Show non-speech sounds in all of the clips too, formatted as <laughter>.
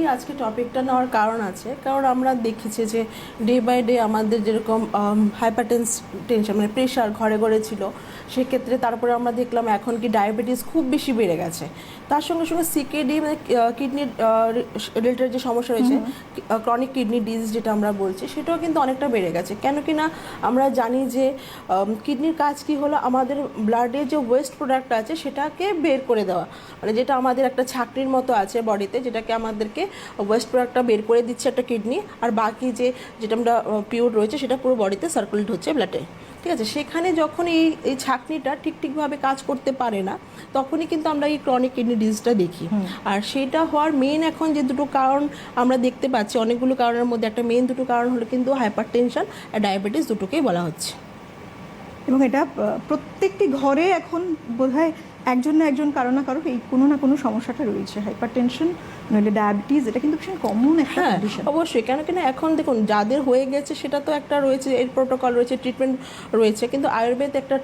এই আজকে টপিকটা নেওয়ার কারণ আছে। কারণ আমরা দেখেছি যে ডে বাই ডে আমাদের যেরকম হাইপারটেন্স টেনশন মানে প্রেশার ঘরে ঘরে ছিল সেক্ষেত্রে তারপরে আমরা দেখলাম এখন কি ডায়াবেটিস খুব বেশি বেড়ে গেছে। তার সঙ্গে সঙ্গে সিকেডি মানে কিডনি রিলেটেড যে সমস্যা রয়েছে ক্রনিক কিডনি ডিজিজ যেটা আমরা বলছি সেটাও কিন্তু অনেকটা বেড়ে গেছে। কেন কি না আমরা জানি যে কিডনির কাজ কি হলো আমাদের ব্লাডের যে ওয়েস্ট প্রোডাক্ট আছে সেটাকে বের করে দেওয়া। মানে যেটা আমাদের একটা ছাকরির মতো আছে বডিতে যেটাকে আমাদেরকে ওয়েস্ট প্রোডাক্টটা বের করে দিচ্ছে একটা কিডনি আর বাকি যে যেটা আমরা পিওর রয়েছে সেটা পুরো বডিতে সার্কুলেট হচ্ছে ব্লাডে ঠিক আছে? সেখানে যখন এই এই ছাকনিটা ঠিক ঠিকভাবে কাজ করতে পারে না তখনই কিন্তু আমরা এই ক্রনিক কিডনি ডিজিজটা দেখি। আর সেটা হওয়ার মেন এখন যে দুটো কারণ আমরা দেখতে পাচ্ছি অনেকগুলো কারণের মধ্যে একটা মেন দুটো কারণ হলো কিন্তু হাইপার টেনশন আর ডায়াবেটিস দুটোকেই বলা হচ্ছে। এবং এটা প্রত্যেকটি ঘরে এখন বোধহয় একজন না একজন কারও না কারও এই কোনো না কোনো সমস্যাটা রয়েছে। হাইপার টেনশন নইলে ডায়াবেটিস এটা কিন্তু ভীষণ কমন একটা হ্যাঁ কন্ডিশন অবশ্যই। কেন কিনা এখন দেখুন যাদের হয়ে গেছে সেটা তো একটা রয়েছে এর প্রোটোকল রয়েছে ট্রিটমেন্ট রয়েছে কিন্তু আয়ুর্বেদ একটা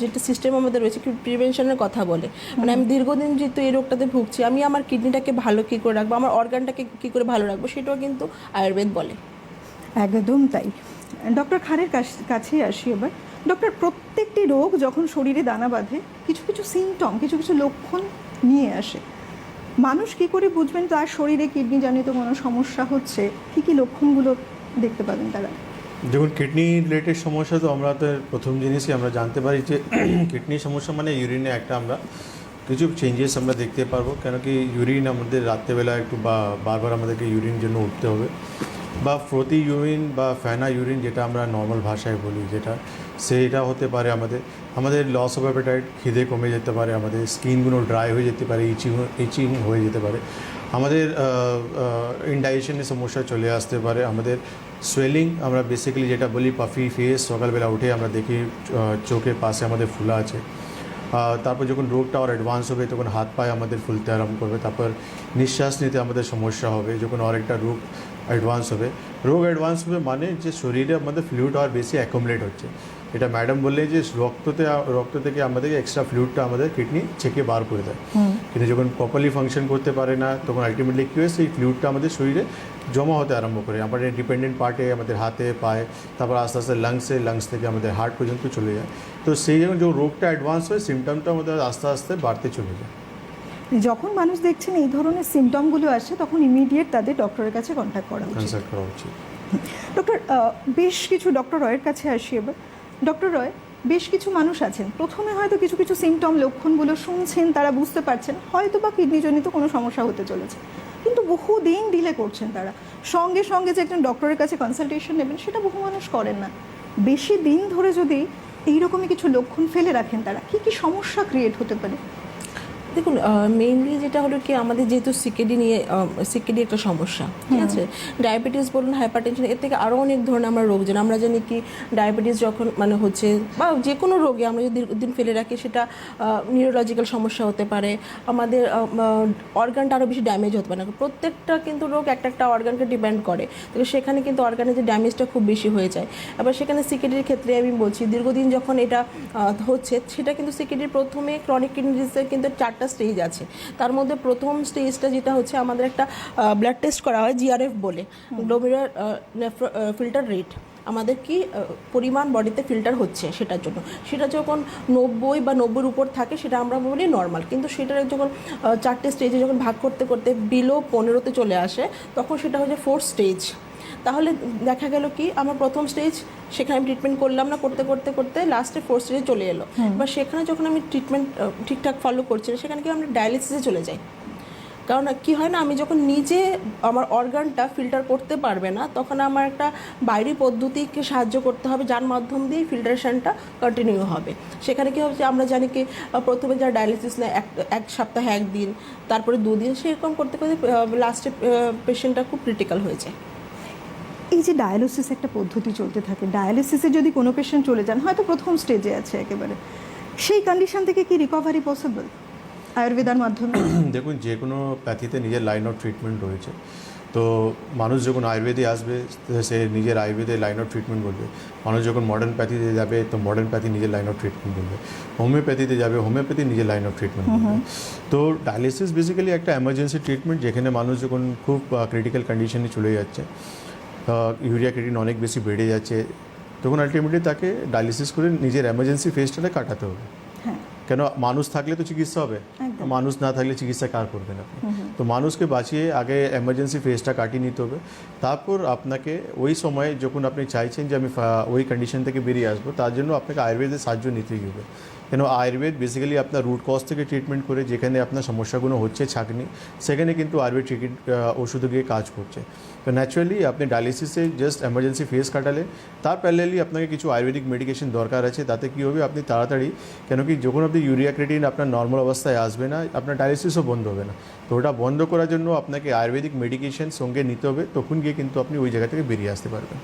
যেটা সিস্টেম আমাদের রয়েছে প্রিভেনশনের কথা বলে। মানে আমি দীর্ঘদিন যেহেতু এই রোগটাতে ভুগছি আমি আমার কিডনিটাকে ভালো কী করে রাখব আমার অর্গানটাকে কী করে ভালো রাখব সেটাও কিন্তু আয়ুর্বেদ বলে। একদম তাই। ডক্টর খানের কাছ- কাছেই আসি এবার। ডক্টর, প্রত্যেকটি রোগ যখন শরীরে দানা বাঁধে, কিছু কিছু সিমটম কিছু কিছু লক্ষণ নিয়ে আসে। মানুষ কি করে বুঝবেন তার শরীরে কিডনি জনিত কোনো সমস্যা হচ্ছে? কী কী লক্ষণগুলো দেখতে পাবেন তারা? দেখুন কিডনি রিলেটেড সমস্যা তো আমরা তো প্রথম জিনিসই আমরা জানতে পারি যে <clears throat> কিডনি সমস্যা মানে ইউরিনে একটা আমরা কিছু চেঞ্জেস আমরা দেখতে পারব। কেন কি ইউরিন আমাদের রাত্রেবেলা একটু বা, বারবার আমাদেরকে ইউরিন জন্য উঠতে হবে। বা প্রতি ইউরিন বা ফ্যানা ইউরিন যেটা আমরা নর্মাল ভাষায় বলি, যেটা, সেটা হতে পারে আমাদের আমাদের লস অফ অ্যাপেটাইট খিদে কমে যেতে পারে, আমাদের স্কিনগুলো ড্রাই হয়ে যেতে পারে ইচিং ইচিং হয়ে যেতে পারে। আমাদের ইনডাইজেশনের সমস্যা চলে আসতে পারে, আমাদের সোয়েলিং আমরা বেসিক্যালি যেটা বলি পাফি ফেস সকালবেলা উঠে আমরা দেখি চোখের পাশে আমাদের ফুলা আছে। তারপর যখন রোগটা আর অ্যাডভান্স হবে, তখন হাত পায়ে আমাদের ফুলতে আরম্ভ করবে, তারপর নিঃশ্বাস নিতে আমাদের সমস্যা হবে, যখন আরেকটা রোগ অ্যাডভান্স হবে। রোগ অ্যাডভান্স হবে মানে যে শরীরে আমাদের ফ্লুইড আর বেশি অ্যাকোমোলেট হচ্ছে। এটা ম্যাডাম বললে যে রক্ততে রক্ত থেকে আমাদের এক্সট্রা ফ্লুইডটা আমাদের কিডনি ছেঁকে বার করে দেয়। কিন্তু যখন প্রপারলি ফাংশন করতে পারে না তখন আলটিমেটলি কী হয় সেই ফ্লুইডটা আমাদের শরীরে জমা হতে আরম্ভ করে। আমাদের ডিপেন্ডেন্ট পার্টে আমাদের হাতে পায়ে তারপর আস্তে আস্তে লাংসে লাংস থেকে আমাদের হার্ট পর্যন্ত চলে যায়। তো সেই যখন যে রোগটা অ্যাডভান্স হয় সিমটমটা আমাদের আস্তে আস্তে বাড়তে চলে যায়। যখন মানুষ দেখছেন এই ধরনের সিমটমগুলো আসে তখন ইমিডিয়েট তাদের ডক্টরের কাছে কন্ট্যাক্ট করা উচিত। ডক্টর বেশ কিছু ডক্টর রয়ের কাছে আসি এবার। ডক্টর রয় বেশ কিছু মানুষ আছেন। প্রথমে হয়তো কিছু কিছু সিমটম লক্ষণগুলো শুনছেন তারা বুঝতে পারছেন। হয়তো বা কিডনিজনিত কোনো সমস্যা হতে চলেছে। কিন্তু বহু দিন ডিলে করছেন তারা। সঙ্গে সঙ্গে যে একজন ডক্টরের কাছে কনসালটেশন নেবেন সেটা বহু মানুষ করেন না। বেশি দিন ধরে যদি এইরকমই কিছু লক্ষণ ফেলে রাখেন তারা কি কি সমস্যা ক্রিয়েট হতে পারে? দেখুন মেইনলি যেটা হলো কি আমাদের যেহেতু সিকেডি নিয়ে সিকেডি একটা সমস্যা ঠিক আছে? ডায়াবেটিস বলুন হাইপারটেনশন এর থেকে আরও অনেক ধরনের আমরা রোগ জানি। আমরা জানি কি ডায়াবেটিস যখন মানে হচ্ছে বা যে কোনো রোগে আমরা যদি দীর্ঘদিন ফেলে রাখি সেটা নিউরোলজিক্যাল সমস্যা হতে পারে। আমাদের অর্গানটা আরও বেশি ড্যামেজ হতে পারে। প্রত্যেকটা কিন্তু রোগ একটা একটা অর্গানকে ডিপেন্ড করে। তো সেখানে কিন্তু অর্গানের যে ড্যামেজটা খুব বেশি হয়ে যায়। আবার সেখানে সিকেডির ক্ষেত্রে আমি বলছি দীর্ঘদিন যখন এটা হচ্ছে সেটা কিন্তু সিকেডির প্রথমে ক্রনিক কিডনি ডিজিজের কিন্তু চারটা স্টেজ আছে। তার মধ্যে প্রথম স্টেজটা যেটা হচ্ছে আমাদের একটা ব্লাড টেস্ট করা হয় জিআরএফ বলে। গ্লোমেরুলার ফিল্টার রেট আমাদের কি পরিমাণ বডিতে ফিল্টার হচ্ছে সেটার জন্য। সেটা যখন নব্বই বা নব্বইয়ের উপর থাকে সেটা আমরা বলি নর্মাল কিন্তু সেটার যখন চারটে স্টেজে যখন ভাগ করতে করতে বিলো পনেরোতে চলে আসে তখন সেটা হচ্ছে ফোর্থ স্টেজ তাহলে দেখা গেল কি আমার প্রথম স্টেজ সেখানে আমি ট্রিটমেন্ট করলাম না করতে করতে করতে লাস্টে ফোর্থ স্টেজে চলে এলো। বা সেখানে যখন আমি ট্রিটমেন্ট ঠিকঠাক ফলো করছি না সেখানে কি আমরা ডায়ালিসিসে চলে যাই। কারণ কি হয় না আমি যখন নিজে আমার অর্গানটা ফিল্টার করতে পারবে না তখন আমার একটা বাইরে পদ্ধতিকে সাহায্য করতে হবে যার মাধ্যম দিয়ে ফিল্টারেশনটা কন্টিনিউ হবে। সেখানে কি হচ্ছে আমরা জানি কি প্রথমে যারা ডায়ালিসিস নেয় এক এক সপ্তাহে একদিন তারপরে দুদিন সেরকম করতে করতে লাস্টে পেশেন্টটা খুব ক্রিটিক্যাল হয়ে যায়। এই যে ডায়ালিসিস একটা পদ্ধতি চলতে থাকে ডায়ালিসিসে যদি কোনো পেশেন্ট চলে যান হয়তো প্রথম স্টেজে আছে একেবারে। সেই কন্ডিশন থেকে কি রিকভারি পসিবল আয়ুর্বেদার মাধ্যমে? <clears throat> দেখুন যে কোনো প্যাথিতে নিজের লাইন অফ ট্রিটমেন্ট রয়েছে। তো মানুষ যখন আয়ুর্বেদে আসবে সে নিজের আয়ুর্বেদে লাইন অফ ট্রিটমেন্ট করবে। মানুষ যখন মডার্ন প্যাথিতে যাবে তো মডার্ন প্যাথি নিজের লাইন অফ ট্রিটমেন্ট করবে। হোমিওপ্যাথিতে যাবে হোমিওপ্যাথি নিজের লাইন অফ ট্রিটমেন্ট করবে। তো ডায়ালিসিস বেসিক্যালি একটা এমার্জেন্সি ট্রিটমেন্ট যেখানে মানুষ যখন খুব ক্রিটিক্যাল কন্ডিশনে চলে যাচ্ছে। ইউরিয়া ক্রেডিন অনেক বেশি বেড়ে যাচ্ছে তখন আলটিমেটলি তাকে ডায়ালিসিস করে নিজের এমার্জেন্সি ফেজটাকে কাটাতে হবে। হ্যাঁ। কেন? মানুষ থাকলে তো চিকিৎসা হবে। মানুষ না থাকলে চিকিৎসা কার করবেন আপনি? তো মানুষকে বাঁচিয়ে আগে এমার্জেন্সি ফেজটা কাটিয়ে নিতে হবে। তারপর আপনাকে ওই সময় যখন আপনি চাইছেন যে আমি ওই কন্ডিশন থেকে বেরিয়ে আসব, তার জন্য আপনাকে আয়ুর্বেদের সাহায্য নিতেই হবে। কেন আয়ুর্বেদ বেসিক্যালি আপনার রুট কজ থেকে ট্রিটমেন্ট করে যেখানে আপনার সমস্যাগুলো হচ্ছে ছাকনি, সেখানে কিন্তু আয়ুর্বেদ ট্রিটমেন্ট ওষুধে গিয়ে কাজ করছে। তো ন্যাচুরালি আপনি ডায়ালিসিসে জাস্ট এমার্জেন্সি ফেজ কাটালে তার প্যারালি আপনাকে কিছু আয়ুর্বেদিক মেডিকেশন দরকার আছে, তাতে কী হবে? আপনি তাড়াতাড়ি, কেন কি যখন আপনি ইউরিয়া ক্রেটিন আপনার নর্মাল অবস্থায় আসবে না, আপনার ডায়ালিসিসও বন্ধ হবে না। তো ওটা বন্ধ করার জন্য আপনাকে আয়ুর্বেদিক মেডিকেশন সঙ্গে নিতে হবে, তখন গিয়ে কিন্তু আপনি ওই জায়গা থেকে বেরিয়ে আসতে পারবেন।